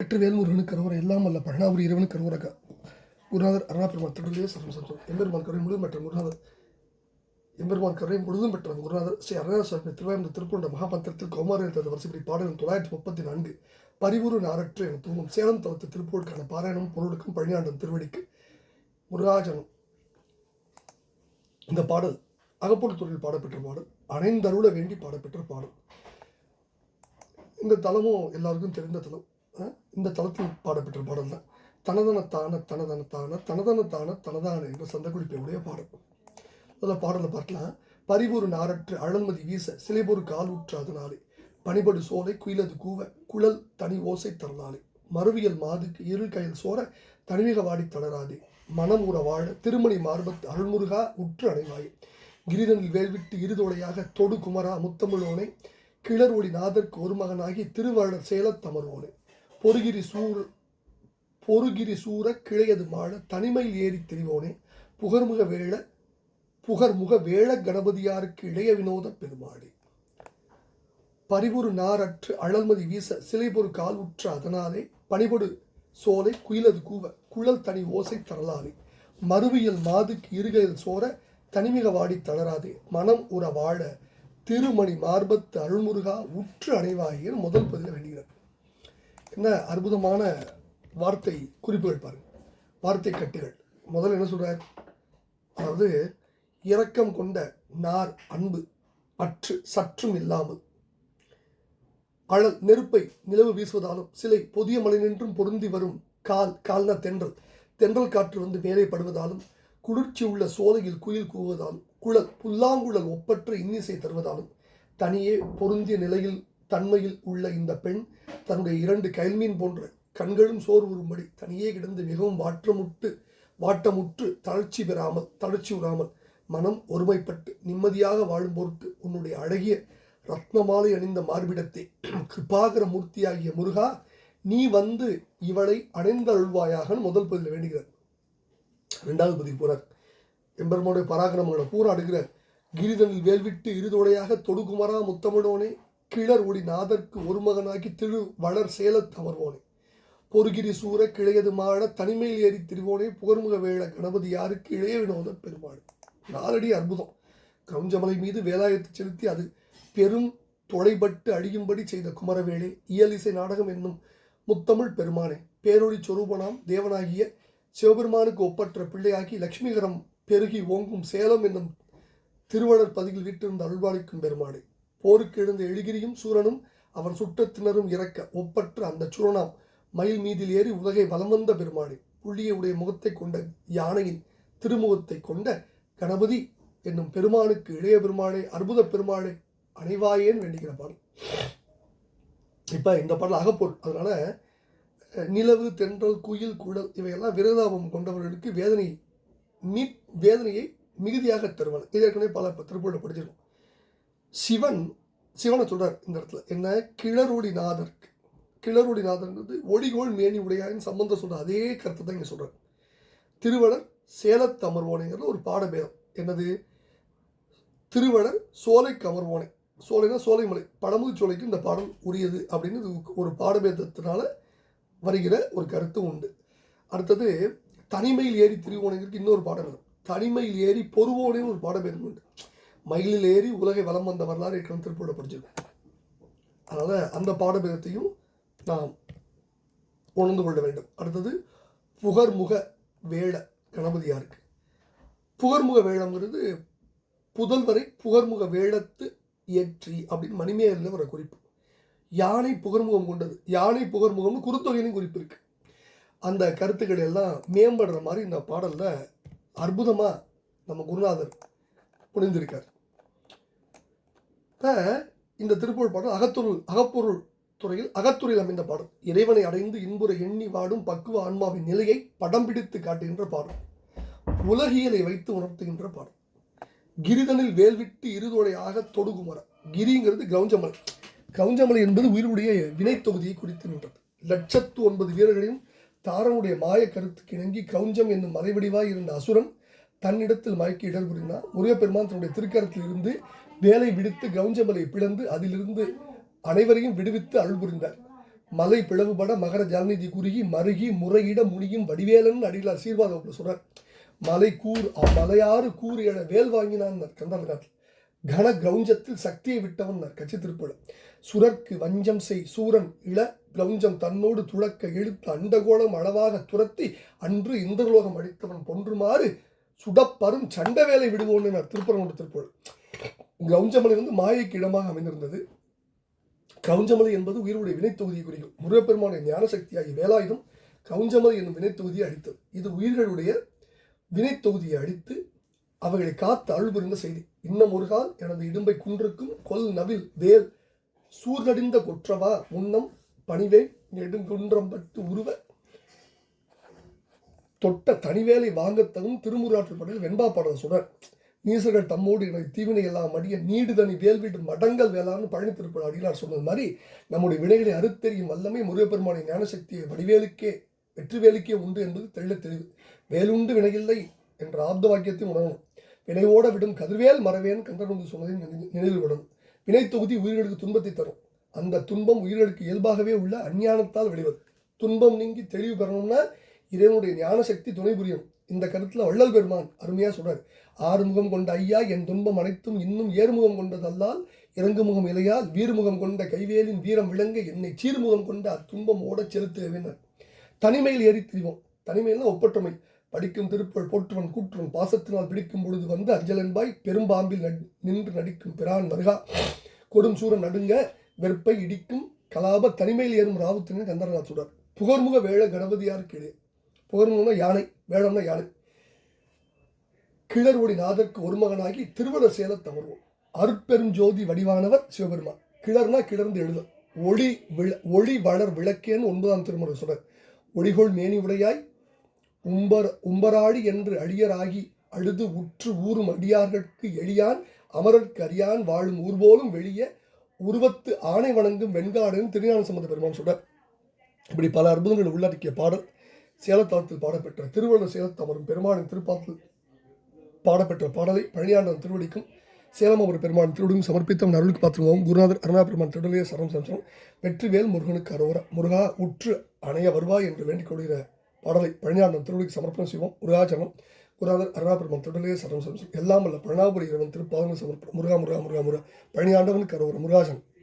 வெற்றி வேல்முருகனுக்கு கருவறை எல்லாம் அல்ல பழனாபுரி இறைவனுக்கு கருவறக்க குருநாதர் அருணாபெருமான் திருடலே சரணம் சந்தோஷம் எம்பெருமான் கருவை முழுதும் பெற்ற குருநாதர். எம்பெருமான் கருவை முழுதும் பெற்ற குருநாதர். ஸ்ரீ அருணாசாமி திருவாயந்த திருப்பூண்ட மகாபந்திரத்தில் கௌமாரியில் தந்த வரிசைப்படி பாடல் தொள்ளாயிரத்தி முப்பத்தி நான்கு பரிவுரு நாரற்று என தூங்கும் சேலம் தளத்து திருப்பூருக்கான பாராயணம் பொருளுக்கும் பழனியாண்டம் திருவடிக்கு முருகாஜனம். இந்த பாடல் அகப்பொருள் துறையில் பாடப்பெற்ற பாடல் அனைந்தருள வேண்டி பாடப்பெற்ற பாடல். இந்த தலமும் எல்லாருக்கும் தெரிந்த தலம். இந்த தளத்தில் பாடப்பெற்ற பாடல் தான் தனதன தான தனதன தான தனதன தான தனதான என்ற சந்தக்குறிப்பையுடைய பாடல். அதில் பாடலை பார்க்கலாம். பரிபூர் நாரற்று அழல்மதி வீச சிலைபொரு கால் உற்று அதனாலே பனிபடு சோலை குயிலது கூவ குழல் தனி ஓசை தரலாலே மறுவியல் மாதுக்கு இரு கையில் சோர தனிமிக வாடி தளராதே. மனம் உற வாழ திருமணி மார்பத்து அருள்முருகா உற்று அடைவாயே கிரிதனில் வேல்விட்டு இருதோடையாக தொடு குமரா முத்தமிழோனை. கிளர் ஒளி நாதற்கு ஒரு மகனாகி திருவருடர் சேலத் தமர்வோனே. பொறுகிரி சூர் பொறுகிரி சூர கிளையது மாழ தனிமையில் ஏறி தெரிவோனே. புகர்முக வேள புகர்முக வேள கணபதியாருக்கு இளைய வினோத பெருமாடி பரிவுறு நாரற்று அழல்மதி வீச சிலைபொரு கால் உற்ற அதனாலே பணிபொடு சோலை குயிலது கூவ குழல் தனி ஓசை தரலாதே மறுவியல் மாதுக்கு இருகையில் சோர தனிமிக வாடி தளராதே. மனம் உற வாழ திருமணி மார்பத்து அருள்முருகா உற்று அணைவாயின் முதல் பதில வேண்டுகிறார் என்ன அற்புதமான வார்த்தை குறிப்புகள் பாருங்கள் வார்த்தை கட்டுகள். முதல்ல என்ன சொல்கிறார் அதாவது இரக்கம் கொண்ட நார் அன்பு அற்று சற்றும் இல்லாமல். அழல் நெருப்பை நிலவு வீசுவதாலும் சிலை புதிய மலை நின்றும் பொருந்தி வரும் கால் கால்னா தென்றல். தென்றல் காற்று வந்து மேலே படுவதாலும் குளிர்ச்சி உள்ள சோலையில் குயில் கூவுவதாலும் குழல் புல்லாங்குழல் ஒப்பற்ற இன்னிசை தருவதாலும் தனியே பொருந்திய நிலையில் தன்மையில் உள்ள இந்த பெண் தன்னுடைய இரண்டு கைல்மீன் போன்ற கண்களும் சோர் உறும்படி தனியே கிடந்து மிகவும் வாற்றமுட்டு வாட்டமுற்று தளர்ச்சி பெறாமல் தளர்ச்சி உறாமல் மனம் ஒருமைப்பட்டு நிம்மதியாக வாழும் பொருட்டு உன்னுடைய அழகிய ரத்னமாலை அணிந்த மார்பிடத்தை. கிருபாகர மூர்த்தியாகிய முருகா நீ வந்து இவளை அடைந்தருள்வாயாக முதல் பதில் வேண்டுகிறார். ரெண்டாவது பதிவு போறார். எம்பெருமானுடைய பராக்கிரமங்களை பூரா அடுகிறார் கிரிதனில் வேல்விட்டு இருதோடையாக தொடுகுமரா முத்தமிடோனே கிளர் ஒளி நாதற்கு ஒரு மகனாகி திரு வளர் சேலத் அமர்வோனே பொறுகிரி சூர கிளையது மாட தனிமையில் ஏறி திருவோனே. புகர்முக வேள கணபதி யாருக்கு இளைய வினோத பெருமாள்? நாலடி அற்புதம். கிரௌஞ்சமலை மீது வேலாயத்தை செலுத்தி அது பெரும் தொலைபட்டு அழியும்படி செய்த குமரவேளே இயலிசை நாடகம் என்னும் முத்தமிழ் பெருமானே. பேரொழி சொரூபனாம் தேவனாகிய சிவபெருமானுக்கு ஒப்பற்ற பிள்ளையாகி லக்ஷ்மிகரம் பெருகி ஓங்கும் சேலம் என்னும் திருவளர் பதியில் வீட்டிருந்த அருள்வாளிக்கும் பெருமானே போருக்கு எழுந்த எழுகிரியும் சூரனும் அவன் சுட்டத்தினரும் இறக்க ஒப்பற்ற அந்த சுரனாம் மயில் மீதில் ஏறி உலகை வலம் வந்த பெருமாளே. புள்ளிய உடைய முகத்தை கொண்ட யானையின் திருமுகத்தை கொண்ட கணபதி என்னும் பெருமானுக்கு இளைய பெருமாளே அற்புத பெருமாளே அணைவாயேன்னு வேண்டிக்கிற பாடல். இப்போ இந்த பாடல் அகப்பொருள் அதனால நிலவு தென்றல் குயில் குழல் இவையெல்லாம் விரதாபம் கொண்டவர்களுக்கு வேதனை மீ வேதனையை மிகுதியாக தருவன. இது ஏற்கனவே பல திருப்பூரில் படிச்சிருக்கோம். சிவன் சிவனை சொல்கிறார் இந்த இடத்துல என்ன கிளறுடி நாதர்க்கு கிளறுடி நாதர்ன்றது ஒளிகோள் மேனி உடையாரின் சம்பந்தம் சொல்கிற அதே கருத்தை தான் இங்கே சொல்கிறார் திருவளர் சேலத்து அமர்வோனைங்கிறது ஒரு பாடபேதம். என்னது? திருவளர் சோலை கமர்வோனை சோலைனா சோலைமலை. பழமுது சோலைக்கு இந்த பாடல் உரியது அப்படின்னு இது ஒரு பாடபேதத்தினால வருகிற ஒரு கருத்து உண்டு. அடுத்தது தனிமையில் ஏறி திருவோனைங்கிறதுக்கு இன்னொரு பாடபேதம். தனிமையில் ஏறி பொறுவோனைன்னு ஒரு பாடபேதம் உண்டு. மயிலில் ஏறி உலகை வலம் வந்த வரலாறு ஏற்கனவே திருப்பூட படிச்சிருக்கோம் அதனால் அந்த பாடபேதத்தையும் நாம் உணர்ந்து கொள்ள வேண்டும். அடுத்தது புகர்முக வேள கணபதியாருக்கு புகர்முக வேளங்கிறது புதல்வரை புகர்முக வேளத்து ஏற்றி அப்படின்னு மணிமேலில் வர குறிப்பு. யானை புகர்முகம் கொண்டது. யானை புகர்முகம்னு குறுத்தொகையிலும் குறிப்பு இருக்குது அந்த கருத்துக்கள் எல்லாம் மேம்படுற மாதிரி இந்த பாடலில் அற்புதமாக நம்ம குருநாதர் புரிந்திருக்கார் இந்த திருப்பூர் பாடல் அகத்துருள் அகப்பொருள் துறையில் அகத்துறையில் அமைந்த பாடல். இறைவனை அடைந்து இன்புற எண்ணி வாடும் பக்குவ ஆன்மாவின் நிலையை படம் பிடித்து காட்டுகின்ற பாடல். உலகியலை வைத்து உணர்த்துகின்ற பாடல். கிரிதனில் வேல்விட்டு இருதோடையாக தொடுகுமர. கிரிங்கிறது கவுஞ்சமலை. கவுஞ்சமலை என்பது உயிருடைய வினை தொகுதியை குறித்து நின்றது. லட்சத்து ஒன்பது வீரர்களையும் தாரனுடைய மாய கருத்துக்கு இணங்கி கவுஞ்சம் என்னும் மறைவடிவாய் இருந்த அசுரன் தன்னிடத்தில் மயக்கி இடர் புரிந்தார் முருகப்பெருமான் தன்னுடைய திருக்கரத்தில் இருந்து வேலை விடுத்து கவுஞ்சமலை பிளந்து அதிலிருந்து அனைவரையும் விடுவித்து அருள் புரிந்தார். மலை பிளவுபட மகர ஜலநிதி குறுகி மருகி முறையிட முனியும் வடிவேலன் அடிகளார் ஆசீர்வாதம் சொல்றார். மலை கூர் மலையாறு கூறு என வேல் வாங்கினான் கந்தர்காட்டில் கன கிரௌஞ்சத்தில் சக்தியை விட்டவன் கட்சி திருப்பலம் சுரர்க்கு வஞ்சம் செய் சூரன் இள கிரௌஞ்சம் தன்னோடு துளக்க இழுத்து அண்டகோளம் அளவாக துரத்தி அன்று இந்திரலோகம் அழித்தவன் பொன்றுமாறு சுடப்பரும் சண்ட வேலை விடுவோன்னு திருப்பரங்குன்ற திருப்போல் கிரௌஞ்சமலை வந்து மாயைக்கு இடமாக அமைந்திருந்தது. கிரௌஞ்சமலை என்பது உயிருடைய வினைத்தொகுதியை குறிக்கும். முருகப்பெருமானுடைய ஞானசக்தியாகி வேலாயுதம் கிரௌஞ்சமலை என்னும் வினைத்தொகுதியை அடித்தது இது உயிர்களுடைய வினைத்தொகுதியை அடித்து அவைகளை காத்து அழுபுரிந்த செய்தி. இன்னும் ஒரு கால் எனது இடும்பை குன்றுக்கும் கொல் நவில் வேல் சூர்நடிந்த கொற்றவா முன்னம் பணிவேன் நெடுங்குன்றம்பட்டு உருவ தொட்ட தனிவேலை வாங்கத்தகும் திருமுறாற்று படையில் வெண்பா பாடல் சுடர் நீசர்கள் தம்மோடு எனக்கு தீவினை எல்லாம் அடிய நீடு தனி வேல்வீட்டு மடங்கள் வேளான்னு பழனி திருப்பதி அடிகளார் சொன்னது மாதிரி நம்முடைய வினைகளை அறுத்தெறியும் வல்லமை முருகப்பெருமானை ஞானசக்தியை வடிவேலுக்கே வெற்றிவேலுக்கே உண்டு என்பது தெள்ள தெளிவு. வேலுண்டு வினையில்லை என்ற ஆப்த வாக்கியத்தையும் உணரணும். வினையோட விடும் கதிர்வேல் மறவேன் கண்டனொன்று சொன்னதை நினைவில் விடணும் வினை தொகுதி உயிர்களுக்கு துன்பத்தை தரும். அந்த துன்பம் உயிர்களுக்கு இயல்பாகவே உள்ள அஞ்ஞானத்தால் விளைவது துன்பம் நீங்கி தெளிவு பெறணும்னா இறைவனுடைய ஞான சக்தி துணை புரியும். இந்த கருத்தில் வள்ளல் பெருமான் அருமையாக சொல்றாரு. ஆறுமுகம் கொண்ட ஐயா என் துன்பம் அனைத்தும் இன்னும் ஏறுமுகம் கொண்டதல்லால் இறங்குமுகம் இலையால் வீறுமுகம் கொண்ட கைவேலின் வீரம் விளங்க என்னை சீர்முகம் கொண்ட அத்துன்பம் ஓடச் செலுத்துவேனர் தனிமையில் ஏறி திரிவோம். தனிமையில் ஒப்பற்றமை. படிக்கும் திருப்புகழ் போற்றுவன் கூற்றுவன் பாசத்தினால் பிடிக்கும் பொழுது வந்து அஞ்சலன்பாய் பெரும்பாம்பில் நின்று நடிக்கும் பிரான் மருகா கொடும் சூரன் நடுங்க வெறுப்பை இடிக்கும் கலாப தனிமையில் ஏறும் ராவுத்தினர் கந்தரநாத் சுடர் புகர்முக வேழ கணபதியார் கீழே. புகர்முகம்னா யானை வேடம்னா யானை. கிளர்வொடி நாதற்கு ஒரு மகனாகி திருவள்ளுவர் சேல தமர்வோம் அருட்பெருஞ்சோதி வடிவானவர் சிவபெருமான். கிளர்னா கிளர்ந்து எழுத ஒளி விள ஒளி வளர் விளக்கேன்னு ஒன்பதாம் திருமுறை சொல்றார். ஒளிகொள் மேனி உடையாய் உம்பர் உம்பராடி என்று அழியராகி அழுது உற்று ஊறும் அடியார்களுக்கு எளியான் அமரர்க்கு அறியான் வாழும் ஊர் போலும் வெளியே உருவத்து ஆணை வணங்கும் வெண்காடுன்னு திருஞான சம்பந்த பெருமான் சொல்றார். இப்படி பல அற்புதங்கள் உள்ளடக்கிய பாடல். சேலத்தாத்தில் பாடப்பெற்ற திருவள்ளுவர் சேலத்தமரும் பெருமானின் திருப்பாத்தில் பாடப்பெற்ற பாடலை பழனியாண்டவன் திருவடிக்கும் சேலம் அவர் பெருமான் திருவடியும் சமர்ப்பித்தம். அருளுக்கு பாத்திரமாகவும் குருநாதர் அருணா பெருமான் திருடலையே சரம் சம்சரம் வெற்றிவேல் முருகனுக்கு அரோரா முருகா உற்று அணைய வருவாய் என்று வேண்டிக் கொள்கிற பாடலை பழனியாண்டம் திருவடிக்கு சமர்ப்பணம் செய்வோம். முருகாச்சரணம் குருநாதர் அருணா பெருமான் திருடலையே சரம் சம்சரம் எல்லாம் அல்ல பழனாபுரி இறைவன் திருப்பாதங்கள் சமர்ப்பணம். முருகா முருகா முருகா முருகா. பழனியாண்டவனுக்கு அரோரா முருகாச்சனம்